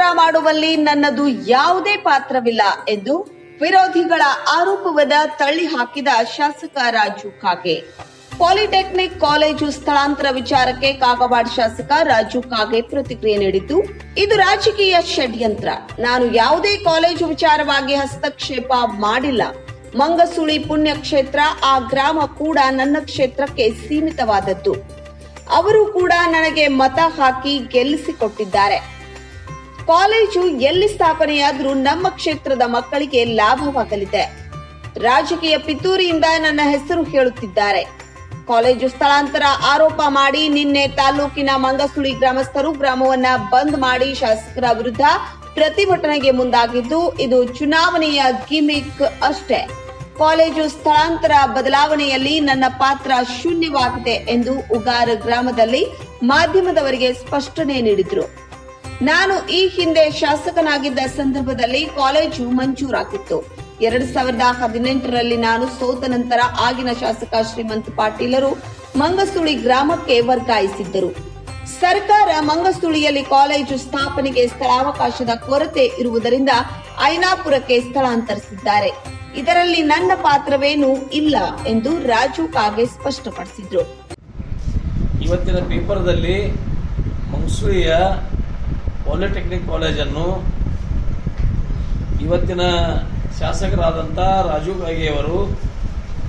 ಮಾಡುವಲ್ಲಿ ನನ್ನದು ಯಾವುದೇ ಪಾತ್ರವಿಲ್ಲ ಎಂದು ವಿರೋಧಿಗಳ ಆರೋಪವದ ತಳ್ಳಿ ಹಾಕಿದ ಶಾಸಕ ರಾಜು ಕಾಗೆ. ಪಾಲಿಟೆಕ್ನಿಕ್ ಕಾಲೇಜು ಸ್ಥಳಾಂತರ ವಿಚಾರಕ್ಕೆ ಕಾಗವಾಡ ಶಾಸಕ ರಾಜು ಕಾಗೆ ಪ್ರತಿಕ್ರಿಯೆ ನೀಡಿದ್ದು, ಇದು ರಾಜಕೀಯ ಷಡ್ಯಂತ್ರ. ನಾನು ಯಾವುದೇ ಕಾಲೇಜು ವಿಚಾರವಾಗಿ ಹಸ್ತಕ್ಷೇಪ ಮಾಡಿಲ್ಲ. ಮಂಗಸುಳಿ ಪುಣ್ಯಕ್ಷೇತ್ರ ಆ ಗ್ರಾಮ ಕೂಡ ನನ್ನ ಕ್ಷೇತ್ರಕ್ಕೆ ಸೀಮಿತವಾದದ್ದು. ಅವರು ಕೂಡ ನನಗೆ ಮತ ಹಾಕಿ ಗೆಲ್ಲಿಸಿಕೊಟ್ಟಿದ್ದಾರೆ. ಕಾಲೇಜು ಎಲ್ಲಿ ಸ್ಥಾಪನೆಯಾದರೂ ನಮ್ಮ ಕ್ಷೇತ್ರದ ಮಕ್ಕಳಿಗೆ ಲಾಭವಾಗಲಿದೆ. ರಾಜಕೀಯ ಪಿತೂರಿಯಿಂದ ನನ್ನ ಹೆಸರು ಹೇಳುತ್ತಿದ್ದಾರೆ. ಕಾಲೇಜು ಸ್ಥಳಾಂತರ ಆರೋಪ ಮಾಡಿ ನಿನ್ನೆ ತಾಲೂಕಿನ ಮಂಗಸುಳಿ ಗ್ರಾಮಸ್ಥರು ಗ್ರಾಮವನ್ನ ಬಂದ್ ಮಾಡಿ ಶಾಸಕರ ವಿರುದ್ಧ ಪ್ರತಿಭಟನೆಗೆ ಮುಂದಾಗಿದ್ದು, ಇದು ಚುನಾವಣೆಯ ಗಿಮಿಕ್ ಅಷ್ಟೇ. ಕಾಲೇಜು ಸ್ಥಳಾಂತರ ಬದಲಾವಣೆಯಲ್ಲಿ ನನ್ನ ಪಾತ್ರ ಶೂನ್ಯವಾಗಿದೆ ಎಂದು ಉಗಾರ ಗ್ರಾಮದಲ್ಲಿ ಮಾಧ್ಯಮದವರಿಗೆ ಸ್ಪಷ್ಟನೆ ನೀಡಿದ್ರು. ನಾನು ಈ ಹಿಂದೆ ಶಾಸಕನಾಗಿದ್ದ ಸಂದರ್ಭದಲ್ಲಿ ಕಾಲೇಜು ಮಂಜೂರಾಗಿತ್ತು. ಎರಡ್ ಸಾವಿರದ ಹದಿನೆಂಟರಲ್ಲಿ ನಾನು ಸೋತ ನಂತರ ಆಗಿನ ಶಾಸಕ ಶ್ರೀಮಂತ್ ಪಾಟೀಲರು ಮಂಗಸುಳಿ ಗ್ರಾಮಕ್ಕೆ ವರ್ಗಾಯಿಸಿದ್ದರು. ಸರ್ಕಾರ ಮಂಗಸುಳಿಯಲ್ಲಿ ಕಾಲೇಜು ಸ್ಥಾಪನೆಗೆ ಸ್ಥಳಾವಕಾಶದ ಕೊರತೆ ಇರುವುದರಿಂದ ಐನಾಪುರಕ್ಕೆ ಸ್ಥಳಾಂತರಿಸಿದ್ದಾರೆ. ಇದರಲ್ಲಿ ನನ್ನ ಪಾತ್ರವೇನೂ ಇಲ್ಲ ಎಂದು ರಾಜು ಕಾಗೆ ಸ್ಪಷ್ಟಪಡಿಸಿದ್ರು. ಇವತ್ತಿನ ಪೇಪರ್ದಲ್ಲಿ ಮಂಗಸೂರಿಯ ಪಾಲಿಟೆಕ್ನಿಕ್ ಕಾಲೇಜನ್ನು ಇವತ್ತಿನ ಶಾಸಕರಾದಂಥ ರಾಜು ಗಾಗಿಯವರು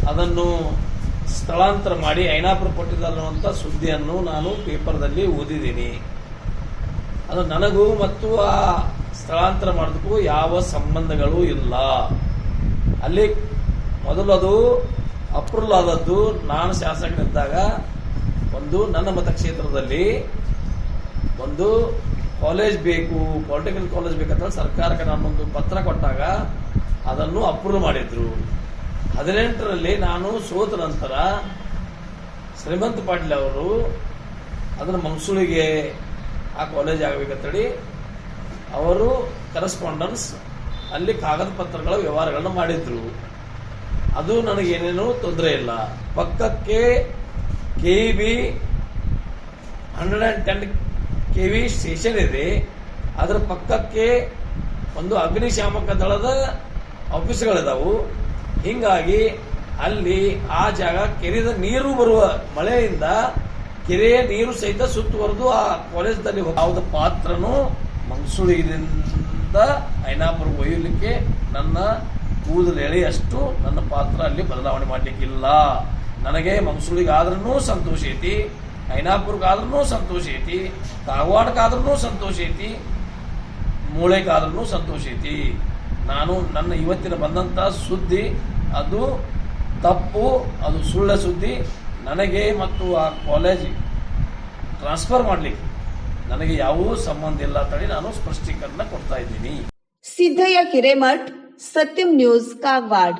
ಅದನ್ನು ಸ್ಥಳಾಂತರ ಮಾಡಿ ಐನಾಪುರ ಕೊಟ್ಟಿದ್ದಾರೆ ಅನ್ನುವಂಥ ಸುದ್ದಿಯನ್ನು ನಾನು ಪೇಪರ್ದಲ್ಲಿ ಓದಿದ್ದೀನಿ. ಅದು ನನಗೂ ಮತ್ತು ಆ ಸ್ಥಳಾಂತರ ಮಾಡೋದಕ್ಕೂ ಯಾವ ಸಂಬಂಧಗಳು ಇಲ್ಲ. ಅಲ್ಲಿ ಮೊದಲು ಅದು ಅಪ್ರೂವಲ್ ಆದದ್ದು ನಾನು ಶಾಸಕನಿದ್ದಾಗ ಒಂದು ನನ್ನ ಮತಕ್ಷೇತ್ರದಲ್ಲಿ ಒಂದು ಕಾಲೇಜ್ ಬೇಕು, ಪೊಲಿಟಿಕಲ್ ಕಾಲೇಜ್ ಬೇಕಂತ ಸರ್ಕಾರಕ್ಕೆ ನಾನೊಂದು ಪತ್ರ ಕೊಟ್ಟಾಗ ಅದನ್ನು ಅಪ್ರೂವ್ ಮಾಡಿದ್ರು. ಹದಿನೆಂಟರಲ್ಲಿ ನಾನು ಸೋತ ನಂತರ ಶ್ರೀಮಂತ್ ಪಾಟೀಲ್ ಅವರು ಅದನ್ನು ಮಂಗಸೂಳಿಗೆ ಆ ಕಾಲೇಜ್ ಆಗಬೇಕಂತೇಳಿ ಅವರು ಕರೆಸ್ಪಾಂಡೆನ್ಸ್ ಅಲ್ಲಿ ಕಾಗದ ಪತ್ರಗಳ ವ್ಯವಹಾರಗಳನ್ನು ಮಾಡಿದ್ರು. ಅದು ನನಗೇನೇನು ತೊಂದರೆ ಇಲ್ಲ. ಪಕ್ಕಕ್ಕೆ K B hundred and ten K V station ಇದೆ ಅದರ ಪಕ್ಕಕ್ಕೆ ಒಂದು ಅಗ್ನಿಶಾಮಕ ದಳದ ಆಫೀಸ್ಗಳಿದಾವು. ಹಿಂಗಾಗಿ ಅಲ್ಲಿ ಆ ಜಾಗ ಕೆರೆದ ನೀರು ಬರುವ ಮಳೆಯಿಂದ ಕೆರೆಯ ನೀರು ಸಹಿತ ಸುತ್ತುವರೆದು ಆ ಕಾಲೇಜ್ದಲ್ಲಿ ಯಾವುದ ಪಾತ್ರನು ಮಂಗಸೂಳಿನಿಂದ ಐನಾಪುರ ಒಯ್ಯಲಿಕ್ಕೆ ನನ್ನ ಕೂದಲು ಎಳೆಯಷ್ಟು ನನ್ನ ಪಾತ್ರ ಅಲ್ಲಿ ಬದಲಾವಣೆ ಮಾಡಲಿಕ್ಕಿಲ್ಲ. ನನಗೆ ಮಂಗಸೂಳಿಗಾದ್ರೂ ಸಂತೋಷ ಐತಿ. ಐನಾಪುರಕ್ಕಾದ್ರೂ ಸಂತೋಷ ಐತಿ, ಧಾರವಾಡಕ್ಕಾದ್ರೂ ಸಂತೋಷ ಐತಿ, ಮೂಳೆಗಾದ್ರೂ ಸಂತೋಷ ಐತಿ. ನಾನು ನನ್ನ ಇವತ್ತಿನ ಬಂದಂಥ ಸುದ್ದಿ, ಅದು ತಪ್ಪು, ಅದು ಸುಳ್ಳ ಸುದ್ದಿ. ನನಗೆ ಮತ್ತು ಆ ಕಾಲೇಜ್ ಟ್ರಾನ್ಸ್ಫರ್ ಮಾಡಲಿಕ್ಕೆ ನನಗೆ ಯಾವ ಸಂಬಂಧ ಇಲ್ಲ ಅಂತೇಳಿ ನಾನು ಸ್ಪಷ್ಟೀಕರಣ ಕೊಡ್ತಾ ಇದ್ದೀನಿ. ಸಿದ್ದಯ್ಯ ಹಿರೇಮಠ್ ಸತ್ಯಂ ನ್ಯೂಸ್ ಕಾಗವಾಡ್.